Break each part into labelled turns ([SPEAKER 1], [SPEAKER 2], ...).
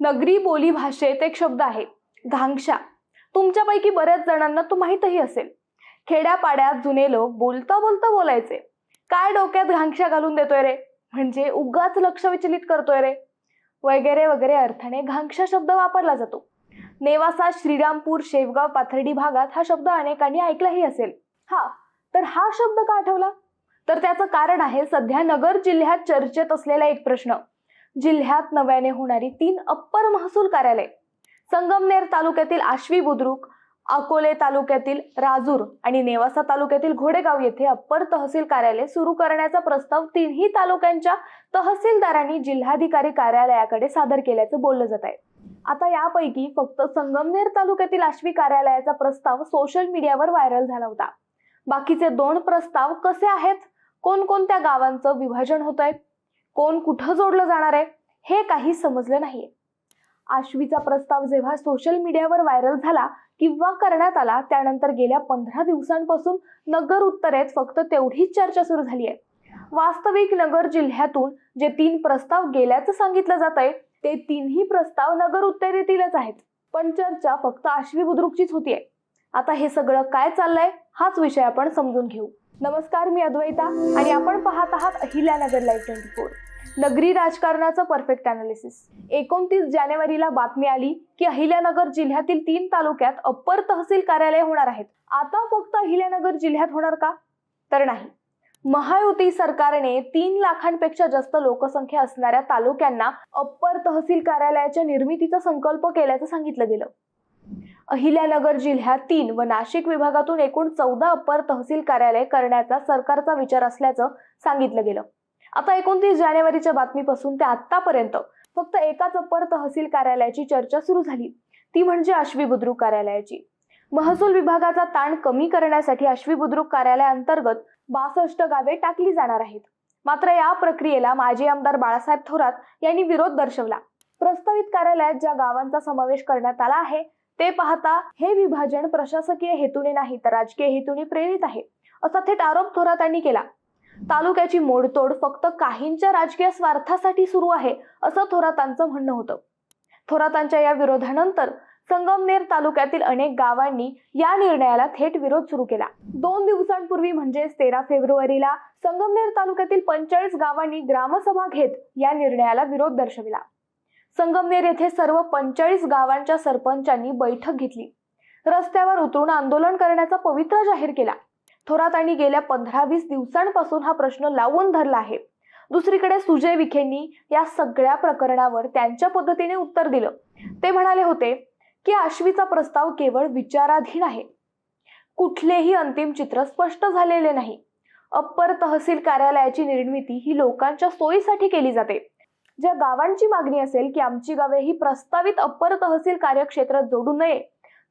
[SPEAKER 1] नगरी बोली भाषेत एक शब्द आहे घांगशा. तुमच्यापैकी बऱ्याच जणांना तो माहीतही असेल. खेड्यापाड्यात जुने लोक बोलता बोलता बोलायचे. काय डोक्यात घांगशा घालून देतोय रे? म्हणजे उगाच लक्ष विचलित करतोय रे? वगैरे वगैरे अर्थाने घांगशा शब्द वापरला जातो. नेवासा श्रीरामपूर शेवगाव पाथर्डी भागात हा शब्द अनेकांनी ऐकलाही असेल. हा तर हा शब्द का आठवला? तर त्याचं कारण आहे सध्या नगर जिल्ह्यात चर्चेत असलेला एक प्रश्न. जिल्ह्यात नव्याने होणारी तीन अप्पर महसूल कार्यालय. संगमनेर तालुक्यातील आश्वी बुद्रुक अकोले तालुक्यातील राजूर आणि नेवासा तालुक्यातील घोडेगाव येथे अप्पर तहसील कार्यालय सुरू करण्याचा प्रस्ताव तिन्ही तालुक्यांच्या तहसीलदारांनी जिल्हाधिकारी कार्यालयाकडे सादर केल्याचं बोललं जात आहे. आता यापैकी फक्त संगमनेर तालुक्यातील आश्वी कार्यालयाचा प्रस्ताव सोशल मीडियावर व्हायरल झाला होता. बाकीचे दोन प्रस्ताव कसे आहेत? कोणकोणत्या गावांचं विभाजन होत आहे कोण कुठं जोडलं जाणार आहे हे काही समजलं नाहीये. आश्वीचा प्रस्ताव जेव्हा सोशल मीडियावर व्हायरल झाला किंवा करण्यात आला त्यानंतर गेल्या पंधरा दिवसांपासून नगर उत्तरेत फक्त तेवढीच चर्चा सुरू झाली आहे. वास्तविक नगर जिल्ह्यातून जे तीन प्रस्ताव गेल्याचं सांगितलं जात आहे ते तीनही प्रस्ताव नगर उत्तरेतीलच आहेत. पण चर्चा फक्त आश्वी बुद्रुकचीच होतीये. आता हे सगळं काय चाललंय हाच विषय आपण समजून घेऊ. नमस्कार मी अद्वैता आणि आपण पाहत आहात अहिल्यानगर लाईव्ह ट्वेंटी फोर नगरी राजकारणाचं परफेक्ट अनालिसिस एकोणतीस जानेवारीला बातमी आली की अहिल्यानगर जिल्ह्यातील तीन तालुक्यात अप्पर तहसील कार्यालय होणार आहेत. आता फक्त अहिल्यानगर जिल्ह्यात होणार का? तर नाही. महायुती सरकारने तीन लाखांपेक्षा जास्त लोकसंख्या असणाऱ्या तालुक्यांना अप्पर तहसील कार्यालयाच्या निर्मितीचा संकल्प केल्याचं सांगितलं गेलं. अहिल्यानगर जिल्ह्यात तीन व नाशिक विभागातून एकूण चौदा अप्पर तहसील कार्यालय करण्याचा सरकारचा विचार असल्याचं सांगितलं गेलं. आता एकोणतीस जानेवारीच्या बातमीपासून ते आतापर्यंत फक्त एकाच अप्पर तहसील कार्यालयाची चर्चा सुरू झाली. ती म्हणजे आश्वी बुद्रुक कार्यालयाची. महसूल विभागाचा ताण कमी करण्यासाठी आश्वी बुद्रुक कार्यालयाअंतर्गत बासष्ट गावे टाकली जाणार आहेत. मात्र या प्रक्रियेला माजी आमदार बाळासाहेब थोरात यांनी विरोध दर्शवला. प्रस्तावित कार्यालयात ज्या गावांचा समावेश करण्यात आला आहे ते पाहता हे विभाजन प्रशासकीय हेतूने नाही तर राजकीय हेतूने प्रेरित आहे असा थेट आरोप थोरातांनी केला. तालुक्याची मोडतोड फक्त काहींच्या राजकीय स्वार्थासाठी सुरू आहे असं थोरातांचं म्हणणं होतं. थोरातांच्या या विरोधानंतर संगमनेर तालुक्यातील अनेक गावांनी या निर्णयाला थेट विरोध सुरू केला. दोन दिवसांपूर्वी म्हणजेच तेरा फेब्रुवारीला संगमनेर तालुक्यातील पंचेचाळीस गावांनी ग्रामसभा घेत या निर्णयाला विरोध दर्शविला. संगमनेर येथे सर्व पंचेचाळीस गावांच्या सरपंचांनी बैठक घेतली. रस्त्यावर उतरून आंदोलन करण्याचा पवित्रा जाहीर केला. थोरातांनी गेल्या पंधरा वीस दिवसांपासून हा प्रश्न लावून धरला आहे. दुसरीकडे सुजय विखेंनी या सगळ्या प्रकरणावर त्यांच्या पद्धतीने उत्तर दिलं. ते म्हणाले होते की आश्वीचा प्रस्ताव केवळ विचाराधीन आहे. कुठलेही अंतिम चित्र स्पष्ट झालेले नाही. अप्पर तहसील कार्यालयाची निर्मिती ही लोकांच्या सोयीसाठी केली जाते. ज्या गावांची मागणी असेल की आमची गावे ही प्रस्तावित अप्पर तहसील कार्यक्षेत्रात जोडू नये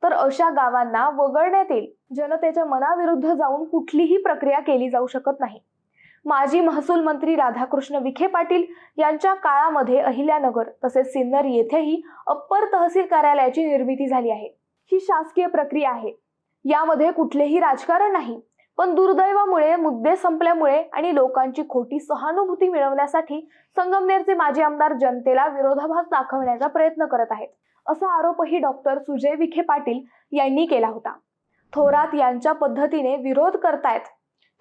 [SPEAKER 1] तर अशा गावांना वगळण्यात येईल. जनतेच्या मनाविरुद्ध जाऊन कुठलीही प्रक्रिया केली जाऊ शकत नाही. माजी महसूल मंत्री राधाकृष्ण विखे पाटील यांच्या काळामध्ये अहिल्यानगर तसेच सिन्नर येथेही अप्पर तहसील कार्यालयाची निर्मिती झाली आहे. ही शासकीय प्रक्रिया आहे. यामध्ये कुठलेही राजकारण नाही. पण दुर्दैवामुळे मुद्दे संपल्यामुळे आणि लोकांची खोटी सहानुभूती मिळवण्यासाठी संगमनेरचे माजी आमदार जनतेला विरोधाभास दाखवण्याचा प्रयत्न करत आहेत असा आरोपही डॉक्टर सुजय विखे पाटील यांनी केला होता. थोरात यांच्या पद्धतीने विरोध करतायत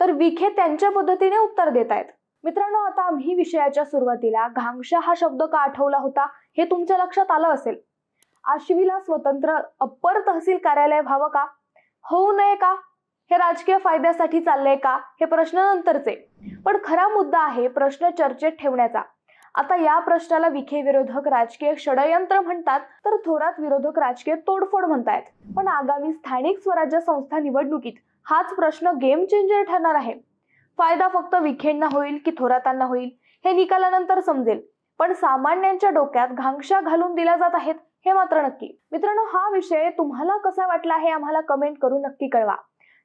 [SPEAKER 1] तर विखे त्यांच्या पद्धतीने उत्तर देत आहेत मित्रांनो आता आम्ही विषयाच्या सुरुवातीला घांगशा हा शब्द का आठवला होता हे तुमच्या लक्षात आलं असेल. आश्वीला स्वतंत्र अप्पर तहसील कार्यालय व्हावं का? होऊ नये का? हे राजकीय फायद्यासाठी चाललंय का? हे प्रश्न नंतरचे. पण खरा मुद्दा आहे प्रश्न चर्चेत ठेवण्याचा. आता या प्रश्नाला विखे विरोधक राजकीय षडयंत्र म्हणतात तर थोरात विरोधक राजकीय तोडफोड म्हणतायत. पण आगामी स्थानिक स्वराज्य संस्था निवडणुकीत हाच प्रश्न गेम चेंजर ठरणार आहे. फायदा फक्त विखेंना होईल की थोरातांना होईल? हे निकालानंतर समजेल. पण सामान्यांच्या डोक्यात घांगशा घालून दिल्या जात आहेत हे मात्र नक्की. मित्रांनो हा विषय तुम्हाला कसा वाटला हे आम्हाला कमेंट करून नक्की कळवा.